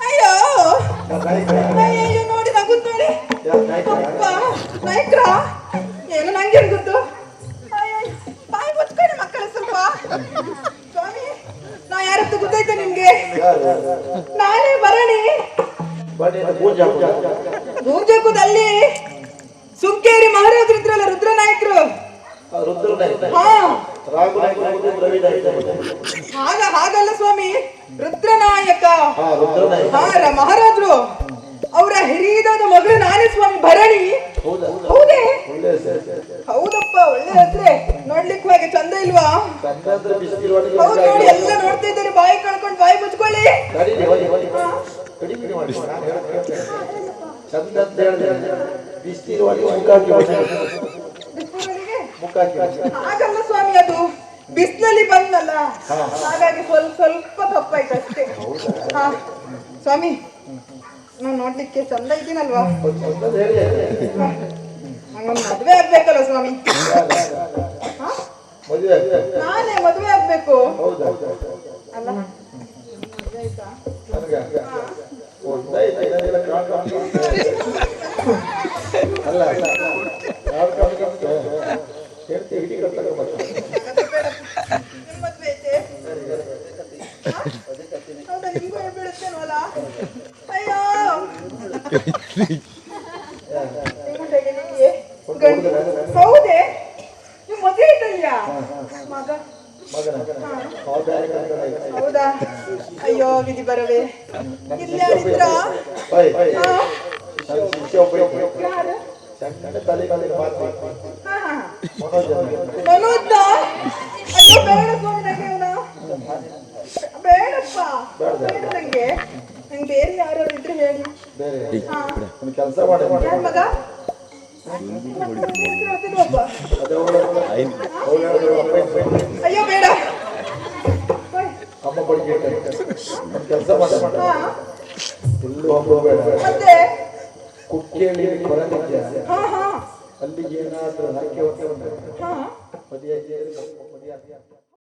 ಅಯ್ಯೋ. ನೋಡಿ ನೋಡಿ. ಅಪ್ಪ ನಾಯ್ಕ್ರ. ಏನು ನಂಗೆ ಗೊತ್ತು ಅಯ್ಯೋ ಬಾಯಿ ಮುಚ್ಕೊಳ್ಳಿ ಮಕ್ಕಳ ಸ್ವಲ್ಪ ಸ್ವಾಮಿ ನಾ ಯಾರತ್ತ ಗೊತ್ತಾಯ್ತಾ ನಿಮ್ಗೆ? ನಾನೇ ಬರಣಿ ದೂರ್ಜಕ್ಕದಲ್ಲಿ ಸುಂಕೇರಿ ಮಹಾರಾಜರು ಇದ್ರಲ್ಲ ರುದ್ರನಾಯಕರು? ಹಾ. ಹಾಗ ಹಾಗಲ್ಲ ಸ್ವಾಮಿ ರುದ್ರನಾಯಕ. ಹಾ ರ- ಮಹಾರಾಜರು. ಅವರ ಹಿರಿಯದಾದ ಮಗಳು ನಾನೇ ಸ್ವಾಮಿ ಭರಣಿ ಹೌದೇ ಹೌದಪ್ಪ ಒಳ್ಳೆ ಹೆಸ್ರೆ ನೋಡ್ಲಿಕ್ಕೆ ಹಾಗೆ ಚಂದ ಇಲ್ವಾ ಎಲ್ಲ ನೋಡ್ತಾ ಇದ್ದಾರೆ ಬಾಯಿ ಕಳ್ಕೊಂಡು, ಬಾಯಿ ಮುಚ್ಕೊಳ್ಳಿ. ಹಾಗಲ್ಲ ಸ್ವಾಮಿ, ಅದು ಬಿಸಿಲಲ್ಲಿ ಬಂದಲ್ಲ. ಹಾಗಾಗಿ ಸ್ವಲ್ಪ ಸ್ವಲ್ಪ ತಪ್ಪಾಯ್ತು ಅಷ್ಟೇ ಹಾ, ಸ್ವಾಮಿ ನಾನು ನೋಡ್ಲಿಕ್ಕೆ ಚಂದ ಇದ್ದೀನಲ್ವಾ ನಂಗೊಂದು ಮದುವೆ ಆಗ್ಬೇಕಲ್ಲ ಸ್ವಾಮಿ. ನಾನೇ ಮದುವೆ ಆಗ್ಬೇಕು. ಹೌದಾ. ಅಲ್ಲ? ಅಯ್ಯೋ. ಹೌದೇ? ಮಗ? ಹೌದಾ? ಅಯ್ಯೋ ವಿಧಿ ಬರವೆ. ಇಲ್ಲಿ ಯಾರಿದ್ರ? ಅಯ್ಯೋ ಬೇಡ ಸ್ವಾಮಿ ಬೇಡಪ್ಪ. ಬೇಡ ನಂಗೆ. ನಂಗೆ ಬೇರೆ ಯಾರು ಇದ್ರೆ ಹೇಳಿ. ಕೆಲಸ ಮಾಡಿ. ಮಗ? ಅಯ್ಯೋ ಬೇಡ ಹೋಯ್. ಅಮ್ಮ ಬಳಿಗೆ ಒಂದು ಕೆಲಸ ಮಾಡಿ ಹಾ ಎಲ್ಲೂ ಹೋಗಬೇಡ ಮತ್ತೆ ಕುಕ್ಕೇಳಿ ಬರಲಿಕ್ಕೆ ಹಾ ಹಾ ಅಲ್ಲಿಗೆ ಏನಾದ್ರೂ ಹಾಕಿ ಹೋಗ್ತೇವೆ ಹಾ ಮದುವೆ ಮದುವೆ